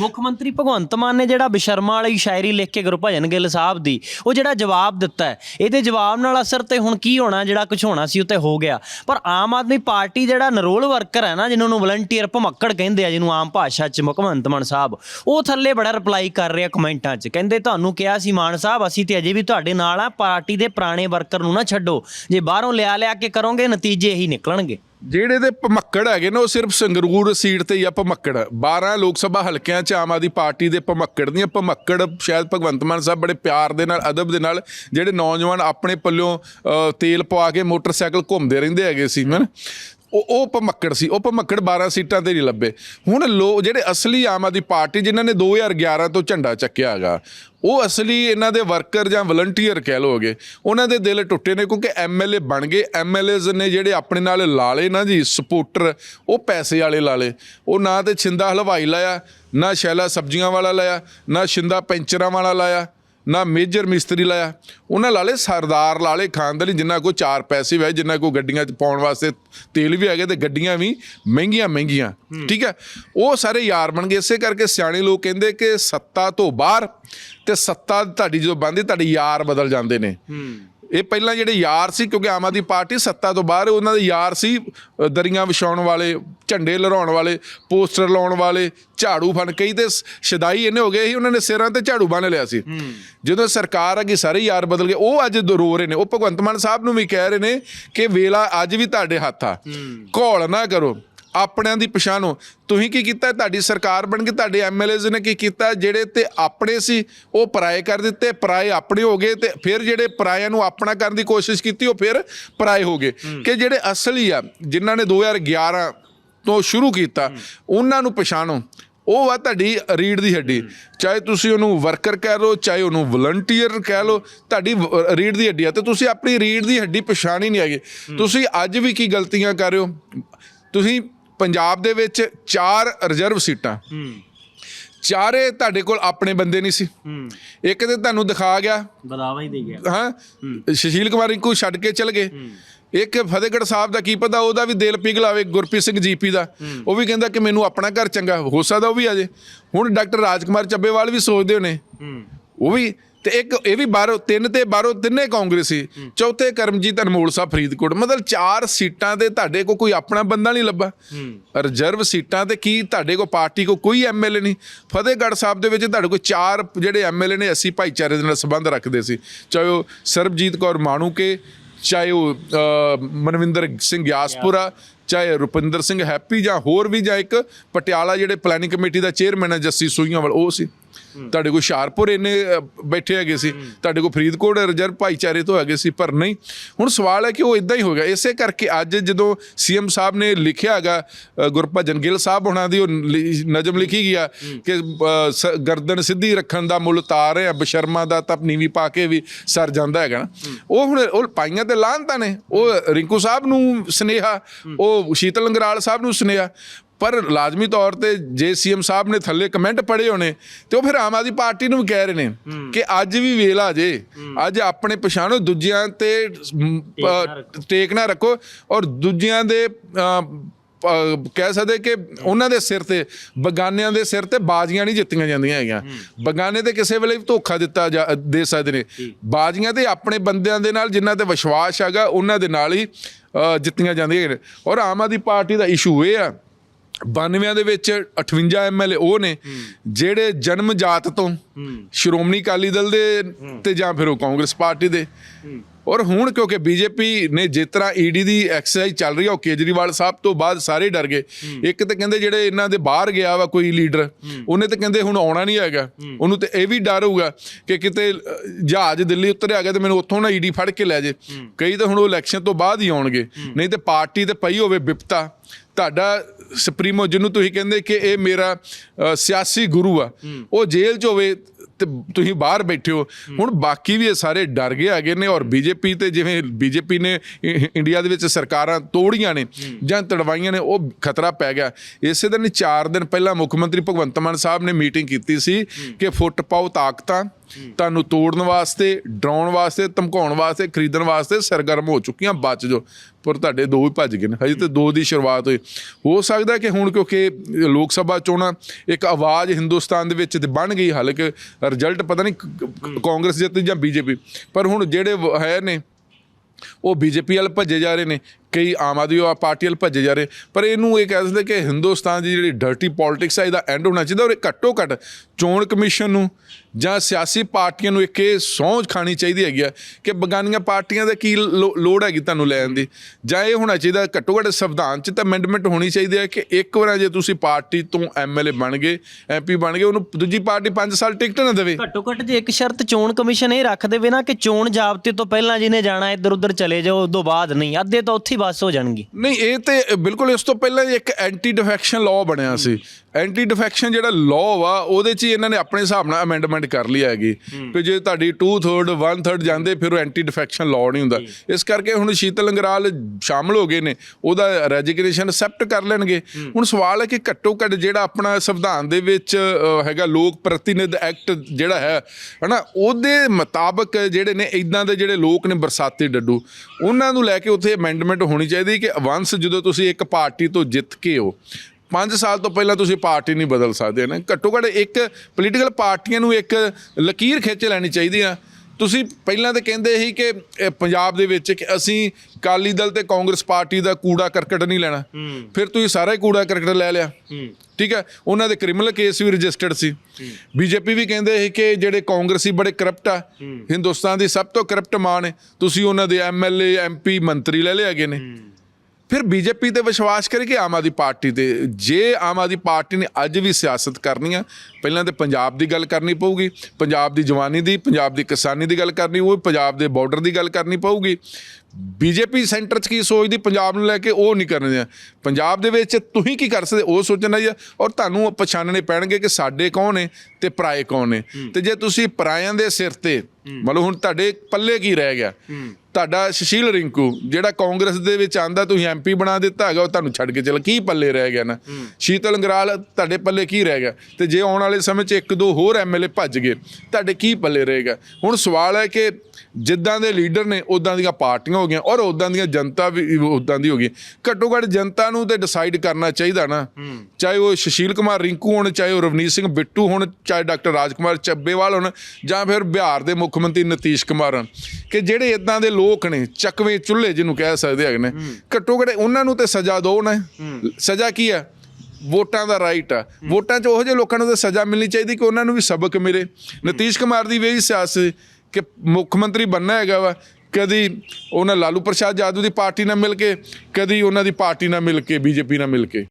ਮੁੱਖ ਮੰਤਰੀ ਭਗਵੰਤ ਮਾਨ ਨੇ ਜਿਹੜਾ ਬਿਸ਼ਰਮਾ ਵਾਲੀ ਸ਼ਾਇਰੀ ਲਿਖ ਕੇ ਗੁਰਭਜਨ ਗਿੱਲ ਸਾਹਿਬ ਦੀ, ਉਹ ਜਿਹੜਾ ਜਵਾਬ ਦਿੱਤਾ ਹੈ, ਇਹਦੇ ਜਵਾਬ ਨਾਲ ਅਸਰ ਤੇ ਹੁਣ ਕੀ ਹੋਣਾ, ਜਿਹੜਾ ਕੁਝ ਹੋਣਾ ਸੀ ਉਹ ਤੇ ਹੋ ਗਿਆ। ਪਰ ਆਮ ਆਦਮੀ ਪਾਰਟੀ ਜਿਹੜਾ ਨਰੋਲ ਵਰਕਰ ਹੈ ਨਾ, ਜਿਹਨਾਂ ਨੂੰ ਵਲੰਟੀਅਰ ਭਮੱਕੜ ਕਹਿੰਦੇ ਆ, ਜਿਹਨੂੰ ਆਮ ਭਾਸ਼ਾ 'ਚ ਭਗਵੰਤ ਮਾਨ ਸਾਹਿਬ, ਉਹ ਥੱਲੇ ਬੜਾ ਰਿਪਲਾਈ ਕਰ ਰਿਹਾ ਕਮੈਂਟਾਂ 'ਚ, ਕਹਿੰਦੇ ਤੁਹਾਨੂੰ ਕਿਹਾ ਸੀ ਮਾਨ ਸਾਹਿਬ, ਅਸੀਂ ਤੇ ਅਜੇ ਵੀ ਤੁਹਾਡੇ ਨਾਲ ਆ, ਪਾਰਟੀ ਦੇ ਪੁਰਾਣੇ ਵਰਕਰ ਨੂੰ ਨਾ ਛੱਡੋ, ਜੇ ਬਾਹਰੋਂ ਲਿਆ ਲਿਆ ਕੇ ਕਰੋਗੇ, ਨਤੀਜੇ ਇਹੀ ਨਿਕਲਣਗੇ। ਜਿਹੜੇ ਦੇ ਭਮੱਕੜ ਹੈਗੇ ਨੇ, ਉਹ ਸਿਰਫ ਸੰਗਰੂਰ ਸੀਟ ਤੇ ਹੀ ਆ ਭਮੱਕੜ। 12 ਲੋਕ ਸਭਾ ਹਲਕਿਆਂ 'ਚ ਆਮ ਆਦਮੀ ਪਾਰਟੀ ਦੇ ਭਮੱਕੜ ਦੀਆਂ, ਭਮੱਕੜ ਸ਼ਾਇਦ ਭਗਵੰਤ ਮਾਨ ਸਾਹਿਬ ਬੜੇ ਪਿਆਰ ਦੇ ਨਾਲ, ਅਦਬ ਦੇ ਨਾਲ ਜਿਹੜੇ ਨੌਜਵਾਨ ਆਪਣੇ ਪੱਲਿਓਂ ਤੇਲ ਪਵਾ ਕੇ ਮੋਟਰਸਾਈਕਲ ਘੁੰਮਦੇ ਰਹਿੰਦੇ ਹੈਗੇ ਸੀ, ਹਨ? ਉਹ ਉਹ ਭਮੱਕੜ ਸੀ ਉਹ ਭਮੱਕੜ 12 ਸੀਟਾਂ ਤੇ ਨਹੀਂ ਲੱਭੇ। ਹੁਣ ਲੋ ਜਿਹੜੇ ਅਸਲੀ ਆਮ ਆਦਮੀ ਪਾਰਟੀ ਜਿਨ੍ਹਾਂ ਨੇ 2011 ਤੋਂ ਝੰਡਾ ਚੱਕਿਆ ਹੈਗਾ, ਉਹ ਅਸਲੀ ਇਹਨਾਂ ਦੇ ਵਰਕਰ ਜਾਂ ਵਲੰਟੀਅਰ ਕਹਿ ਲੋਗੇ ਉਹਨਾਂ ਦੇ ਦਿਲ ਟੁੱਟੇ ਨੇ ਕਿਉਂਕਿ ਐਮਐਲਏ ਬਣ ਗਏ। ਐਮਐਲਏਜ਼ ਨੇ ਜਿਹੜੇ ਆਪਣੇ ਨਾਲ ਲਾਲੇ ਨਾ ਜੀ ਸਪੋਰਟਰ ਉਹ ਪੈਸੇ ਵਾਲੇ ਲਾਲੇ। ਉਹ ਨਾ ਤੇ ਛਿੰਦਾ ਹਲਵਾਈ ਲਾਇਆ, ਨਾ ਸ਼ੈਲਾ ਸਬਜ਼ੀਆਂ ਵਾਲਾ ਲਾਇਆ, ਨਾ ਛਿੰਦਾ ਪੈਂਚਰਾਂ ਵਾਲਾ ਲਾਇਆ। ਨਾ ਮੇਜਰ ਮਿਸਤਰੀ ਲਾਇਆ। ਉਹਨਾਂ ਲਾਲੇ ਸਰਦਾਰ ਲਾਲੇ ਖਾਨ ਦੇ ਲਈ ਜਿੰਨਾ ਕੋ ਚਾਰ ਪੈਸੇ ਵੇ ਜਿੰਨਾ ਕੋ ਗੱਡੀਆਂ 'ਚ ਪਾਉਣ ਵਾਸਤੇ ਤੇਲ ਵੀ ਹੈਗੇ ਤੇ ਗੱਡੀਆਂ ਵੀ ਮਹਿੰਗੀਆਂ ਮਹਿੰਗੀਆਂ। ਠੀਕ ਹੈ? ਉਹ ਸਾਰੇ ਯਾਰ ਬਣ ਗਏ। ਇਸੇ ਕਰਕੇ ਸਿਆਣੇ ਲੋਕ ਕਹਿੰਦੇ ਕਿ ਸੱਤਾ ਤੋਂ ਬਾਹਰ ਤੇ ਸੱਤਾ ਤੁਹਾਡੀ ਜਦੋਂ ਬੰਦੀ ਤੁਹਾਡੇ ਯਾਰ ਬਦਲ ਜਾਂਦੇ ਨੇ। ਇਹ ਪਹਿਲਾਂ ਜਿਹੜੇ ਯਾਰ ਸੀ ਕਿਉਂਕਿ ਆਮ ਆਦਮੀ ਪਾਰਟੀ ਸੱਤਾ ਤੋਂ ਬਾਹਰ ਉਹਨਾਂ ਦੇ ਯਾਰ ਸੀ ਦਰੀਆਂ ਵਿਛਾਉਣ ਵਾਲੇ ਝੰਡੇ ਲਹਿਰਾਉਣ ਵਾਲੇ ਪੋਸਟਰ ਲਾਉਣ ਵਾਲੇ ਝਾੜੂ ਫੜ ਕਈ ਤੇ ਸ਼ਦਾਈ ਇਹਨੇ ਹੋ ਗਏ ਸੀ ਉਹਨਾਂ ਨੇ ਸਿਰਾਂ ਤੇ ਝਾੜੂ ਬੰਨ ਲਿਆ ਸੀ। ਜਦੋਂ ਸਰਕਾਰ ਆ ਗਈ ਸਾਰੇ ਯਾਰ ਬਦਲ ਗਏ ਉਹ ਅੱਜ ਰੋ ਰਹੇ ਨੇ। ਉਹ ਭਗਵੰਤ ਮਾਨ ਸਾਹਿਬ ਨੂੰ ਵੀ ਕਹਿ ਰਹੇ ਨੇ ਕਿ ਵੇਲਾ ਅੱਜ ਵੀ ਤੁਹਾਡੇ ਹੱਥ ਆ। ਘੋਲ ਨਾ ਕਰੋ। ਆਪਣਿਆਂ ਦੀ ਪਛਾਣੋ ਤੁਸੀਂ ਕੀ ਕੀਤਾ? ਤੁਹਾਡੀ ਸਰਕਾਰ ਬਣ ਗਈ ਤੁਹਾਡੇ ਐਮਐਲਏਜ਼ ਨੇ ਕੀ ਕੀਤਾ? ਜਿਹੜੇ ਤੇ ਆਪਣੇ ਸੀ ਉਹ ਪਰਾਏ ਕਰ ਦਿੱਤੇ। ਪਰਾਏ ਆਪਣੇ ਹੋ ਗਏ ਤੇ ਫਿਰ ਜਿਹੜੇ ਪਰਾਇਆਂ ਨੂੰ ਆਪਣਾ ਕਰਨ ਦੀ ਕੋਸ਼ਿਸ਼ ਕੀਤੀ ਉਹ ਫਿਰ ਪਰਾਏ ਹੋ ਗਏ। ਕਿ ਜਿਹੜੇ ਅਸਲੀ ਆ ਜਿਨ੍ਹਾਂ ਨੇ 2011 ਤੋਂ ਸ਼ੁਰੂ ਕੀਤਾ ਉਹਨਾਂ ਨੂੰ ਪਛਾਣੋ। ਉਹ ਆ ਤੁਹਾਡੀ ਰੀੜ ਦੀ ਹੱਡੀ। ਚਾਹੇ ਤੁਸੀਂ ਉਹਨੂੰ ਵਰਕਰ ਕਹਿ ਲਓ ਚਾਹੇ ਉਹਨੂੰ ਵਲੰਟੀਅਰ ਕਹਿ ਲਓ ਤੁਹਾਡੀ ਰੀੜ ਦੀ ਹੱਡੀ ਆ। ਤੇ ਤੁਸੀਂ ਆਪਣੀ ਰੀੜ ਦੀ ਹੱਡੀ ਪਛਾਣੀ ਨਹੀਂ ਹੈਗੇ। ਤੁਸੀਂ ਅੱਜ ਵੀ ਕੀ ਗਲਤੀਆਂ ਕਰ ਰਹੇ ਹੋ? ਤੁਸੀਂ ਪੰਜਾਬ ਦੇ ਵਿੱਚ ਚਾਰ ਰਿਜ਼ਰਵ ਸੀਟਾਂ। ਚਾਰੇ ਤੁਹਾਡੇ ਕੋਲ ਆਪਣੇ ਬੰਦੇ ਨਹੀਂ ਸੀ। ਇੱਕ ਤੇ ਤੁਹਾਨੂੰ ਦਿਖਾ ਗਿਆ। ਬਦਾਵਾ ਹੀ ਦੇ ਗਿਆ। ਹਾਂ ਸੁਸ਼ੀਲ ਕੁਮਾਰ ਰਿੰਕੂ ਛੱਡ ਕੇ ਚਲ ਗਏ। ਇੱਕ ਫਤਿਹਗੜ੍ਹ ਸਾਹਿਬ ਦਾ ਕੀ ਪਤਾ ਉਹਦਾ ਵੀ ਦਿਲ ਪਿਘਲਾਵੇ ਗੁਰਪ੍ਰੀਤ ਸਿੰਘ ਜੀਪੀ ਦਾ। ਉਹ ਵੀ ਕਹਿੰਦਾ ਕਿ ਮੈਨੂੰ ਆਪਣਾ ਘਰ ਚੰਗਾ ਹੋ ਸਕਦਾ ਉਹ ਵੀ ਆ ਜੇ। ਹੁਣ ਡਾਕਟਰ ਰਾਜਕੁਮਾਰ ਚੱਬੇਵਾਲ ਵੀ ਸੋਚਦੇ ਹੋਣੇ। ਉਹ ਵੀ ਤੇ ਇੱਕ ਇਹ ਵੀ ਬਾਹਰੋਂ ਤਿੰਨ ਤੇ ਬਾਹਰੋਂ ਤਿੰਨੇ ਕਾਂਗਰਸੀ ਚੌਥੇ ਕਰਮਜੀਤ ਅਨਮੋਲ ਸਾਹਿਬ ਫਰੀਦਕੋਟ। ਮਤਲਬ ਚਾਰ ਸੀਟਾਂ ਤੇ ਤੁਹਾਡੇ ਕੋ ਕੋਈ ਆਪਣਾ ਬੰਦਾ ਨਹੀਂ ਲੱਭਾ। ਰਿਜ਼ਰਵ ਸੀਟਾਂ ਤੇ ਕੀ ਤੁਹਾਡੇ ਕੋ ਪਾਰਟੀ ਕੋ ਕੋਈ ਐਮਐਲਏ ਨਹੀਂ? ਫਤਿਹਗੜ੍ਹ ਸਾਹਿਬ ਦੇ ਵਿੱਚ ਤੁਹਾਡੇ ਕੋਲ ਚਾਰ ਜਿਹੜੇ ਐਮਐਲਏ ਨੇ ਅਸੀਂ ਭਾਈਚਾਰੇ ਦੇ ਨਾਲ ਸੰਬੰਧ ਰੱਖਦੇ ਸੀ। ਚਾਹੇ ਉਹ ਸਰਬਜੀਤ ਕੌਰ ਮਾਣੂਕੇ ਚਾਹੇ ਉਹ ਮਨਵਿੰਦਰ ਸਿੰਘ ਗਿਆਸਪੁਰਾ ਚਾਹੇ ਰੁਪਿੰਦਰ ਸਿੰਘ ਹੈਪੀ ਜਾਂ ਹੋਰ ਵੀ ਜਾਂ ਇੱਕ ਪਟਿਆਲਾ ਜਿਹੜੇ ਪਲੈਨਿੰਗ ਕਮੇਟੀ ਦਾ ਚੇਅਰਮੈਨ ਹੈ ਜੱਸੀ ਸੂਈਆਂ ਵਾਲ ਉਹ ਸੀ। ਤੁਹਾਡੇ ਕੋਲ ਹੁਸ਼ਿਆਰਪੁਰ ਅ, ਬੈਠੇ ਹੈਗੇ ਸੀ ਤੁਹਾਡੇ ਕੋਲ ਫਰੀਦਕੋਟ ਰਿਜ਼ਰਵ ਭਾਈਚਾਰੇ ਤੋਂ ਹੈਗੇ ਸੀ ਪਰ ਨਹੀਂ। ਹੁਣ ਸਵਾਲ ਹੈ ਕਿ ਉਹ ਇਦਾਂ ਹੀ ਹੋ ਗਿਆ। ਇਸੇ ਕਰਕੇ ਅੱਜ ਜਦੋਂ ਸੀਐਮ ਸਾਹਿਬ ਨੇ ਲਿਖਿਆ ਹੈਗਾ ਗੁਰਭਜਨ ਗਿੱਲ ਸਾਹਿਬ ਹੁਣਾਂ ਦੀ ਉਹ ਨਜ਼ਮ ਲਿਖੀ ਗਿਆ ਕਿ ਗਰਦਨ ਸਿੱਧੀ ਰੱਖਣ ਦਾ ਮੁੱਲ ਤਾਰ ਹੈ ਬਸ਼ਰਮਾ ਦਾ ਤਾਂ ਨੀਵੀਂ ਪਾ ਕੇ ਵੀ ਸਰ ਜਾਂਦਾ ਹੈਗਾ ਨਾ। ਉਹ ਹੁਣ ਉਹ ਪਾਈਆਂ ਤੇ ਲਾਂਤਾਂ ਨੇ। ਉਹ ਰਿੰਕੂ ਸਾਹਿਬ ਨੂੰ ਸਨੇਹਾ ਉਹ ਸ਼ੀਤਲ ਅੰਗਰਾਲ ਸਾਹਿਬ ਨੂੰ ਸਨੇਹਾ। ਪਰ ਲਾਜ਼ਮੀ ਤੌਰ ਤੇ ਜੇ ਸੀਐਮ ਸਾਹਿਬ ਨੇ ਥੱਲੇ ਕਮੈਂਟ ਪੜੇ ਹੋਣੇ ਤੇ ਉਹ ਫਿਰ ਆਮ ਆਦਮੀ ਪਾਰਟੀ ਨੂੰ ਵੀ ਕਹਿ ਰਹੇ ਨੇ ਕਿ ਅੱਜ ਵੀ ਵੇਲਾ ਜੇ ਅੱਜ ਆਪਣੇ ਪਛਾਣੋ ਦੂਜਿਆਂ ਤੇ ਟੇਕ ਨਾ ਰੱਖੋ। ਔਰ ਦੂਜਿਆਂ ਦੇ ਕਹਿ ਸਕਦੇ ਕਿ ਉਹਨਾਂ ਦੇ ਸਿਰ ਤੇ ਬਗਾਨਿਆਂ ਦੇ ਸਿਰ ਤੇ ਬਾਜ਼ੀਆਂ ਨਹੀਂ ਜਿੱਤੀਆਂ ਜਾਂਦੀਆਂ ਹੈਗੀਆਂ। ਬਗਾਨੇ ਤੇ ਕਿਸੇ ਵੇਲੇ ਵੀ ਧੋਖਾ ਦਿੱਤਾ ਜਾ- ਦੇ ਸਕਦੇ ਨੇ। ਬਾਜ਼ੀਆਂ ਤੇ ਆਪਣੇ ਬੰਦਿਆਂ ਦੇ ਨਾਲ ਜਿਨ੍ਹਾਂ ਤੇ ਵਿਸ਼ਵਾਸ ਹੈਗਾ ਉਹਨਾਂ ਦੇ ਨਾਲ ਹੀ ਜਿੱਤੀਆਂ ਜਾਂਦੀਆਂ ਨੇ। ਔਰ ਆਮ ਆਦਮੀ ਪਾਰਟੀ ਦਾ ਇਸ਼ੂ ਇਹ ਆ 92 ਦੇ ਵਿੱਚ 58 ਐਮਐਲਏ ਉਹ ਨੇ ਜਿਹੜੇ ਜਨਮ ਜਾਤ ਤੋਂ ਸ਼੍ਰੋਮਣੀ ਅਕਾਲੀ ਦਲ ਦੇ ਤੇ ਜਾਂ ਫਿਰ ਉਹ ਕਾਂਗਰਸ ਪਾਰਟੀ ਦੇ। ਔਰ ਹੁਣ ਕਿਉਂਕਿ ਬੀਜੇਪੀ ਨੇ ਜਿਸ ਤਰ੍ਹਾਂ ਈਡੀ ਦੀ ਐਕਸਰਸਾਈਜ਼ ਚੱਲ ਰਹੀ ਆ ਉਹ ਕੇਜਰੀਵਾਲ ਸਾਹਿਬ ਤੋਂ ਬਾਅਦ ਸਾਰੇ ਡਰ ਗਏ। ਇੱਕ ਤੇ ਕਹਿੰਦੇ ਜਿਹੜੇ ਇਹਨਾਂ ਦੇ ਬਾਹਰ ਗਿਆ ਵਾ ਕੋਈ ਲੀਡਰ ਉਹਨੇ ਤੇ ਕਹਿੰਦੇ ਹੁਣ ਆਉਣਾ ਨਹੀਂ ਹੈਗਾ। ਉਹਨੂੰ ਤੇ ਇਹ ਵੀ ਡਰ ਹੋਊਗਾ ਕਿ ਕਿਤੇ ਜਹਾਜ਼ ਦਿੱਲੀ ਉਤਰਿਆ ਗਿਆ ਤੇ ਮੈਨੂੰ ਉੱਥੋਂ ਨਾ ਈਡੀ ਫੜ ਕੇ ਲੈ ਜੇ। ਕਈ ਤਾਂ ਹੁਣ ਉਹ ਇਲੈਕਸ਼ਨ ਤੋਂ ਬਾਅਦ ਹੀ ਆਉਣਗੇ। ਨਹੀਂ ਤੇ ਪਾਰਟੀ ਤੇ ਪਈ ਹੋਵੇ ਵਿਪਤਾ ਤੁਹਾਡਾ ਸੁਪਰੀਮੋ ਜਿਹਨੂੰ ਤੁਸੀਂ ਕਹਿੰਦੇ ਕਿ ਇਹ ਮੇਰਾ ਸਿਆਸੀ ਗੁਰੂ ਆ ਉਹ ਜੇਲ੍ਹ 'ਚ ਹੋਵੇ ਤੇ ਤੁਸੀਂ ਬਾਹਰ ਬੈਠੇ ਹੋ। ਹੁਣ ਬਾਕੀ ਵੀ ਇਹ ਸਾਰੇ ਡਰ ਗਏ ਹੈਗੇ ਨੇ ਔਰ ਬੀਜੇਪੀ ਤੇ ਜਿਵੇਂ ਬੀਜੇਪੀ ਨੇ ਇੰਡੀਆ ਦੇ ਵਿੱਚ ਸਰਕਾਰਾਂ ਤੋੜੀਆਂ ਨੇ ਜਾਂ ਤੜਵਾਈਆਂ ਨੇ ਉਹ ਖਤਰਾ ਪੈ ਗਿਆ। ਇਸੇ ਦਿਨ 4 ਦਿਨ ਪਹਿਲਾਂ ਮੁੱਖ ਮੰਤਰੀ ਭਗਵੰਤ ਮਾਨ ਸਾਹਿਬ ਨੇ ਮੀਟਿੰਗ ਕੀਤੀ ਸੀ ਕਿ ਫੁੱਟ ਪਾਓ ਤਾਕਤਾਂ ਤੁਹਾਨੂੰ ਤੋੜਨ ਵਾਸਤੇ ਡਰਾਉਣ ਵਾਸਤੇ ਧਮਕਾਉਣ ਵਾਸਤੇ ਖਰੀਦਣ ਵਾਸਤੇ ਸਰਗਰਮ ਹੋ ਚੁੱਕੀਆਂ ਬਚ ਜੋ ਪਰ ਤੁਹਾਡੇ ਦੋ ਹੀ ਭੱਜ ਗਏ ਨੇ। ਹਜੇ ਤੇ ਦੋ ਦੀ ਸ਼ੁਰੂਆਤ ਹੋਈ। ਹੋ ਸਕਦਾ ਕਿ ਹੁਣ ਕਿਉਂਕਿ ਲੋਕ ਸਭਾ ਚੋਣਾਂ ਇੱਕ ਆਵਾਜ਼ ਹਿੰਦੁਸਤਾਨ ਦੇ ਵਿੱਚ ਤੇ ਬਣ ਗਈ ਹਾਲਾਂਕਿ ਰਿਜ਼ਲਟ ਪਤਾ ਨਹੀਂ ਕਾਂਗਰਸ ਜਿੱਤੀ ਜਾਂ ਬੀਜੇਪੀ। ਪਰ ਹੁਣ ਜਿਹੜੇ ਹੈ ਨੇ ਉਹ ਬੀਜੇਪੀ ਵੱਲ ਭੱਜੇ ਜਾ ਰਹੇ ਨੇ। ਕਈ ਆਮ ਆਦਮੀ ਪਾਰਟੀ ਵੱਲ ਭੱਜੇ ਜਾ ਰਹੇ। ਪਰ ਇਹਨੂੰ ਇਹ ਕਹਿ ਦਿੰਦੇ ਕਿ ਹਿੰਦੁਸਤਾਨ ਦੀ ਜਿਹੜੀ ਡਰਟੀ ਪੋਲਿਟਿਕਸ ਆ, ਇਹਦਾ ਐਂਡ ਹੋਣਾ ਚਾਹੀਦਾ ਔਰ ਘੱਟੋ ਘੱਟ ਚੋਣ ਕਮਿਸ਼ਨ ਨੂੰ ਜਾਂ ਸਿਆਸੀ ਪਾਰਟੀਆਂ ਨੂੰ ਇੱਕ ਇਹ ਸਹੁੰ ਖਾਣੀ ਚਾਹੀਦੀ ਹੈਗੀ ਆ ਕਿ ਬਗਾਨੀਆਂ ਪਾਰਟੀਆਂ ਦਾ ਕੀ ਲੋ- ਲੋੜ ਹੈਗੀ ਤੁਹਾਨੂੰ ਲੈਣ ਦੀ। ਜਾਂ ਇਹ ਹੋਣਾ ਚਾਹੀਦਾ ਘੱਟੋ ਘੱਟ ਸੰਵਿਧਾਨ 'ਚ ਤਾਂ ਅਮੈਂਡਮੈਂਟ ਹੋਣੀ ਚਾਹੀਦੀ ਹੈ ਕਿ ਇੱਕ ਵਾਰ ਜੇ ਤੁਸੀਂ ਪਾਰਟੀ ਤੋਂ ਐਮਐਲਏ ਬਣ ਗਏ ਐਮਪੀ ਬਣ ਗਏ, ਉਹਨੂੰ ਦੂਜੀ ਪਾਰਟੀ 5 ਸਾਲ ਟਿਕਟ ਨਾ ਦੇਵੇ। ਘੱਟੋ ਘੱਟ ਜੇ ਇੱਕ ਸ਼ਰਤ ਚੋਣ ਕਮਿਸ਼ਨ ਇਹ ਰੱਖ ਦੇਵੇ ਨਾ ਕਿ ਚੋਣ ਜਾਬਤੇ ਤੋਂ ਪਹਿਲਾਂ ਜਿਹਨੇ ਜਾਣਾ ਇੱਧਰ ਉੱਧਰ ਚਲੇ ਜਾਓ ਉਦੋਂ ਬਾਅਦ ਨਹੀਂ। ਅੱਧੇ ਤਾਂ ਉੱਥੇ ਹੀ ਬਸ ਹੋ ਜਾਣਗੇ। ਨਹੀਂ, ਇਹ ਤੇ ਬਿਲਕੁਲ ਇਸ ਤੋਂ ਪਹਿਲਾਂ ਹੀ ਇੱਕ ਐਂਟੀ ਡਿਫੈਕਸ਼ਨ ਲਾਅ ਬਣਿਆ ਸੀ। ਐਂਟੀ ਡਿਫੈਕਸ਼ਨ ਜਿਹੜਾ ਲਾਅ ਵਾ ਉਹਦੇ 'ਚ ਹੀ ਇਹਨਾਂ ਨੇ ਆਪਣੇ ਹਿਸਾਬ ਨਾਲ ਅਮੈਂਡਮੈਂਟ ਕਰ ਲਈ ਹੈਗੀ। ਕਿ ਜੇ ਤੁਹਾਡੀ 2/3 1/3 ਜਾਂਦੇ ਫਿਰ ਉਹ ਐਂਟੀ ਡਿਫੈਕਸ਼ਨ ਲਾਅ ਨਹੀਂ ਹੁੰਦਾ। ਇਸ ਕਰਕੇ ਹੁਣ ਸ਼ੀਤਲ ਅੰਗਰਾਲ ਸ਼ਾਮਲ ਹੋ ਗਏ ਨੇ ਉਹਦਾ ਰੈਜਿਗਨੇਸ਼ਨ ਅਸੈਪਟ ਕਰ ਲੈਣਗੇ। ਹੁਣ ਸਵਾਲ ਹੈ ਕਿ ਘੱਟੋ ਘੱਟ ਜਿਹੜਾ ਆਪਣਾ ਸੰਵਿਧਾਨ ਦੇ ਵਿੱਚ ਹੈਗਾ ਲੋਕ ਪ੍ਰਤੀਨਿਧ ਐਕਟ ਜਿਹੜਾ ਹੈ ਹਨਾ ਉਹਦੇ ਮੁਤਾਬਕ ਜਿਹੜੇ ਨੇ ਇਦਾਂ ਦੇ ਜਿਹੜੇ ਲੋਕ ਨੇ ਬਰਸਾਤੀ ਡੱਡੂ ਉਹਨਾਂ ਨੂੰ ਲੈ ਕੇ ਉੱਥੇ ਅਮੈਂਡਮੈਂਟ ਹੋਣੀ ਚਾਹੀਦੀ ਕਿ ਵੰਸ ਜਦੋਂ ਤੁਸੀਂ ਇੱਕ ਪਾਰਟੀ ਤੋਂ ਜਿੱਤ ਕੇ ਹੋ 5 ਸਾਲ ਤੋਂ ਪਹਿਲਾਂ ਤੁਸੀਂ ਪਾਰਟੀ ਨਹੀਂ ਬਦਲ ਸਕਦੇ ਨਾ। ਘੱਟੋ ਘੱਟ ਇੱਕ ਪੋਲੀਟੀਕਲ ਪਾਰਟੀਆਂ ਨੂੰ ਇੱਕ ਲਕੀਰ ਖਿੱਚ ਲੈਣੀ ਚਾਹੀਦੀ ਆ। ਤੁਸੀਂ ਪਹਿਲਾਂ ਤਾਂ ਕਹਿੰਦੇ ਸੀ ਕਿ ਪੰਜਾਬ ਦੇ ਵਿੱਚ ਕਿ ਅਸੀਂ ਕਾਲੀ ਦਲ ਤੇ ਕਾਂਗਰਸ ਪਾਰਟੀ ਦਾ ਕੂੜਾ ਕਰਕਟ ਨਹੀਂ ਲੈਣਾ। ਫਿਰ ਤੁਸੀਂ ਸਾਰਾ ਹੀ ਕੂੜਾ ਕਰਕਟ ਲੈ ਲਿਆ। ਠੀਕ ਹੈ? ਉਹਨਾਂ ਦੇ ਕ੍ਰਿਮੀਨਲ ਕੇਸ ਵੀ ਰਜਿਸਟਰਡ ਸੀ। ਬੀਜੇਪੀ ਵੀ ਕਹਿੰਦੇ ਸੀ ਕਿ ਜਿਹੜੇ ਕਾਂਗਰਸੀ ਬੜੇ ਕਰਪਟ ਆ। ਹਿੰਦੁਸਤਾਨ ਦੀ ਸਭ ਤੋਂ ਕਰਪਟ ਮਾਂ ਨੇ। ਤੁਸੀਂ ਉਹਨਾਂ ਦੇ ਐਮਐਲਏ ਐਮਪੀ ਮੰਤਰੀ ਲੈ ਲਏ ਹੈਗੇ ਨੇ। ਫਿਰ ਬੀਜੇਪੀ ਤੇ ਵਿਸ਼ਵਾਸ ਕਰੇ ਕਿ ਆਮ ਆਦਮੀ ਪਾਰਟੀ ਤੇ ਜੇ ਆਮ ਆਦਮੀ ਪਾਰਟੀ ਨੇ ਅੱਜ ਵੀ ਸਿਆਸਤ ਕਰਨੀ ਆ ਪਹਿਲਾਂ ਤੇ ਪੰਜਾਬ ਦੀ ਗੱਲ ਕਰਨੀ ਪਊਗੀ ਪੰਜਾਬ ਦੀ ਜਵਾਨੀ ਦੀ ਪੰਜਾਬ ਦੀ ਕਿਸਾਨੀ ਦੀ ਗੱਲ ਕਰਨੀ ਉਹ ਪੰਜਾਬ ਦੇ ਬਾਰਡਰ ਦੀ ਗੱਲ ਕਰਨੀ ਪਊਗੀ। ਬੀਜੇਪੀ ਸੈਂਟਰ 'ਚ ਕੀ ਸੋਚਦੀ ਪੰਜਾਬ ਨੂੰ ਲੈ ਕੇ ਉਹ ਨਹੀਂ ਕਰਨੀ ਆ। ਪੰਜਾਬ ਦੇ ਵਿੱਚ ਤੁਸੀਂ ਕੀ ਕਰ ਸਕਦੇ ਉਹ ਸੋਚਣਾ ਹੀ ਆ ਔਰ ਤੁਹਾਨੂੰ ਪਛਾਣਨੇ ਪੈਣਗੇ ਕਿ ਸਾਡੇ ਕੌਣ ਨੇ ਤੇ ਪਰਾਏ ਕੌਣ ਨੇ। ਤੇ ਜੇ ਤੁਸੀਂ ਪਰਾਇਆਂ ਦੇ ਸਿਰ ਤੇ ਮਤਲਬ ਹੁਣ ਤੁਹਾਡੇ ਪੱਲੇ ਕੀ ਰਹਿ ਗਿਆ? ਤੁਹਾਡਾ ਸੁਸ਼ੀਲ ਰਿੰਕੂ ਜਿਹੜਾ ਕਾਂਗਰਸ ਦੇ ਵਿੱਚ ਆਂਦਾ ਤੁਸੀਂ ਐਮਪੀ ਬਣਾ ਦਿੱਤਾ ਹੈਗਾ ਉਹ ਤੁਹਾਨੂੰ ਛੱਡ ਕੇ ਚੱਲ ਕੀ ਪੱਲੇ ਰਹਿ ਗਿਆ ਨਾ? ਸ਼ੀਤਲ ਅੰਗਰਾਲ ਤੁਹਾਡੇ ਪੱਲੇ ਕੀ ਰਹਿ ਗਿਆ? ਤੇ ਜੇ ਆਉਣ ਵਾਲੇ ਸਮੇਂ 'ਚ ਇੱਕ ਦੋ ਹੋਰ ਐਮਐਲਏ ਭੱਜ ਗਏ ਤੁਹਾਡੇ ਕੀ ਪੱਲੇ ਰਹੇਗਾ ਹੁਣ ਸਵਾਲ ਹੈ ਕਿ ਜਿੱਦਾਂ ਦੇ ਲੀਡਰ ਨੇ ਉਦਾਂ ਦੀਆਂ ਪਾਰਟੀਆਂ ਹੋ ਗਈਆਂ ਔਰ ਉਦਾਂ ਦੀਆਂ ਜਨਤਾ ਵੀ ਉਦਾਂ ਦੀ ਹੋ ਗਈ। ਘੱਟੋ ਘੱਟ ਜਨਤਾ ਨੂੰ ਤੇ ਡਿਸਾਈਡ ਕਰਨਾ ਚਾਹੀਦਾ ਨਾ। ਚਾਹੇ ਉਹ ਸੁਸ਼ੀਲ ਕੁਮਾਰ ਰਿੰਕੂ ਹੋਣ ਚਾਹੇ ਉਹ ਰਵਨੀਤ ਸਿੰਘ ਬਿੱਟੂ ਹੋਣ ਚਾਹੇ ਡਾਕਟਰ ਰਾਜਕੁਮਾਰ ਚੱਬੇਵਾਲ ਹੋਣ ਜਾਂ ਫਿਰ ਬਿਹਾਰ ਦੇ ਮੁੱਖ ਮੰਤਰੀ ਨਤੀਸ਼ ਕੁਮਾਰ ਕਿ ਜਿਹੜੇ ਇਦਾਂ ਦੇ ਲੋਕ ਨੇ ਚੱਕਵੇਂ ਚੁੱਲ੍ਹੇ ਜਿਹਨੂੰ ਕਹਿ ਸਕਦੇ ਹੈਗੇ ਨੇ ਘੱਟੋ ਘੱਟ ਉਹਨਾਂ ਨੂੰ ਤੇ ਸਜ਼ਾ ਦਿਓ ਨਾ। ਸਜ਼ਾ ਕੀ ਹੈ? ਵੋਟਾਂ ਦਾ ਰਾਈਟ ਆ। ਵੋਟਾਂ 'ਚ ਉਹੋ ਜਿਹੇ ਲੋਕਾਂ ਨੂੰ ਤਾਂ ਸਜ਼ਾ ਮਿਲਣੀ ਚਾਹੀਦੀ ਕਿ ਉਹਨਾਂ ਨੂੰ ਵੀ ਸਬਕ ਮਿਲੇ। ਨਤੀਸ਼ ਕੁਮਾਰ ਦੀ ਵੀ ਸਿਆਸਤ ਕਿ ਮੁੱਖ ਮੰਤਰੀ ਬੰਨਾ ਹੈਗਾ ਵਾ ਕਦੀ ਉਹਨਾਂ ਲਾਲੂ ਪ੍ਰਸ਼ਾਦ ਯਾਦਵ ਦੀ ਪਾਰਟੀ ਨਾਲ ਮਿਲ ਕੇ ਕਦੀ ਉਹਨਾਂ ਦੀ ਪਾਰਟੀ ਨਾਲ ਮਿਲ ਕੇ ਬੀਜੇਪੀ ਨਾਲ ਮਿਲ ਕੇ।